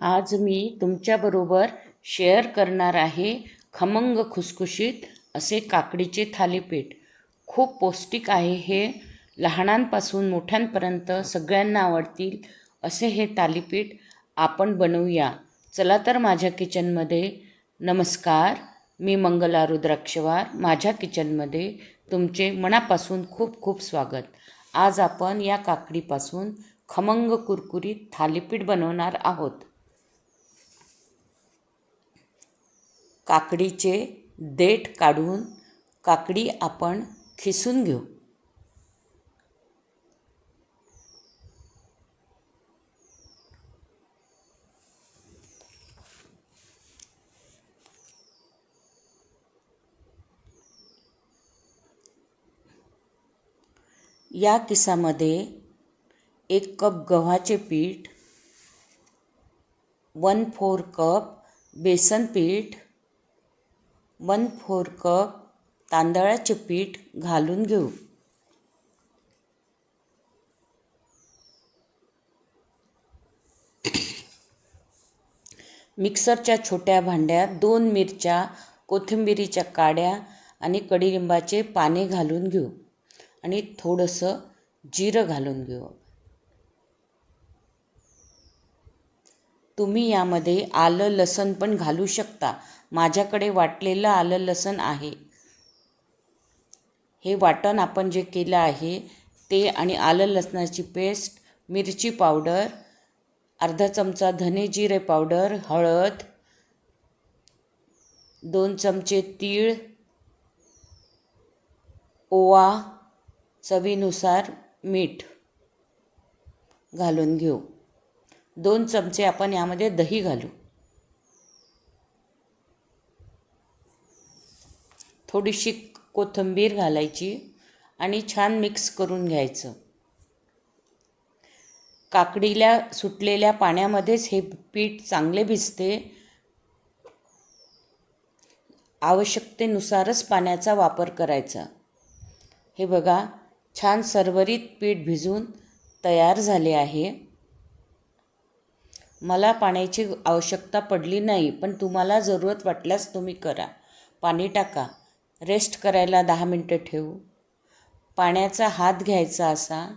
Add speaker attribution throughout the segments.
Speaker 1: आज मी तुमच्याबरोबर शेअर करणार आहे खमंग खुसखुशीत असे काकडीचे थालीपीठ. खूप पौष्टिक आहे हे. लहानांपासून मोठ्यांपर्यंत सगळ्यांना आवडतील असे हे थालीपीठ आपण बनवूया. चला तर माझ्या किचनमध्ये. नमस्कार. मी मंगला रुद्राक्षवार. माझ्या किचनमध्ये तुमचे मनापासून खूप खूप स्वागत. आज आपण या काकडीपासून खमंग कुरकुरीत थालीपीठ बनवणार आहोत. काकडीचे देठ काढून काकडी आपण खिसून घेऊ. या किसामध्ये एक कप गव्हाचे पीठ वन फोर कप बेसन पीठ वन फोर कप तांदळाचे पीठ घालून घेऊ. मिक्सरच्या छोट्या भांड्यात दोन मिरच्या कोथिंबिरीच्या काड्या आणि कडीलिंबाचे पाने घालून घेऊ आणि थोडंसं जिरं घालून घेऊ. तुम्ही यामध्ये आलं लसण पण घालू शकता. माझ्याकडे वाटलेलं आलं लसण आहे. हे वाटण आपण जे केलं आहे ते आणि आलं लसणाची पेस्ट मिरची पावडर अर्धा चमचा धने जिरे पावडर हळद दोन चमचे तीळ ओवा चवीनुसार मीठ घालून घेऊ. दोन चमचे आपण यामध्ये दही घालू. थोडीशी कोथिंबीर घालायची आणि छान मिक्स करून घ्यायचं. काकडीला सुटलेल्या पाण्यामध्येच हे पीठ चांगले भिजते. आवश्यकतेनुसारच पाण्याचा वापर करायचा. हे बघा छान सरवरीत पीठ भिजून तयार झाले आहे. मला पाण्याची आवश्यकता पडली नाही पण तुम्हाला जरूरत वाटल्यास तुम्ही करा. पाणी टाका. रेस्ट करायला दहा मिनटं ठेवू. पाण्याचा हात घ्यायचा असा.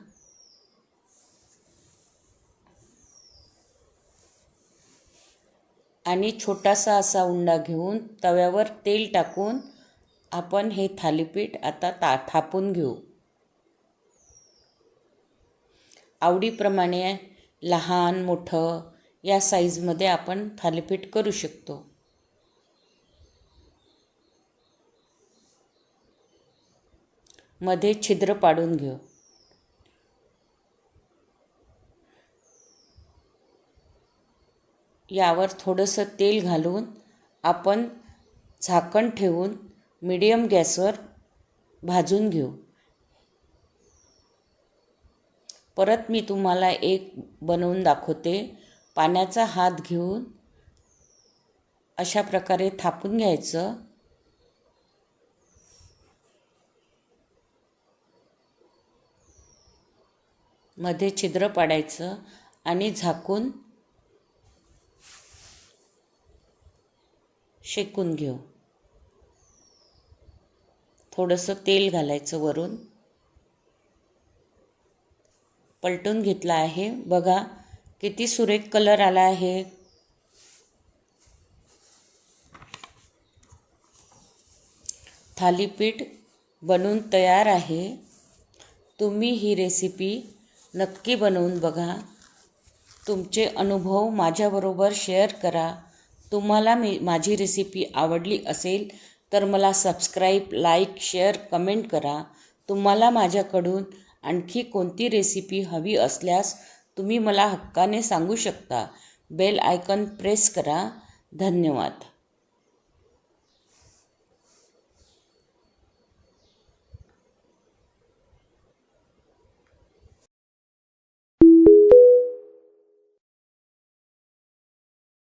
Speaker 1: आणि छोटासा असा उंडा घेऊन तव्यावर तेल टाकून आपण हे थालीपीठ आता ता थापून घेऊ. आवडीप्रमाणे लहान मोठं या साईजमध्ये आपण थालीपीठ करू शकतो. मध्ये छिद्र पाडून घेऊ. यावर थोडंसं तेल घालून आपण झाकण ठेवून मिडियम गॅसवर भाजून घेऊ. परत मी तुम्हाला एक बनवून दाखवते. पाण्याचा हात घेऊन अशा प्रकारे थापून घ्यायचं. मध्ये छिद्र पाडायचं आणि झाकून शेकून घेऊ. थोडंसं तेल घालायचं वरून. पलटून घेतला आहे. बघा किती सुरेख कलर आला आहे. थालीपीठ बनून तयार आहे. तुम्ही ही रेसिपी नक्की बनवून बघा. तुमचे अनुभव माझ्याबरोबर शेअर करा. तुम्हाला मी माझी रेसिपी आवडली असेल तर मला सबस्क्राईब लाईक शेअर कमेंट करा. तुम्हाला माझ्याकडून आणखी कोणती रेसिपी हवी असल्यास तुम्ही मला हक्काने सांगू शकता. बेल आयकन प्रेस करा. धन्यवाद.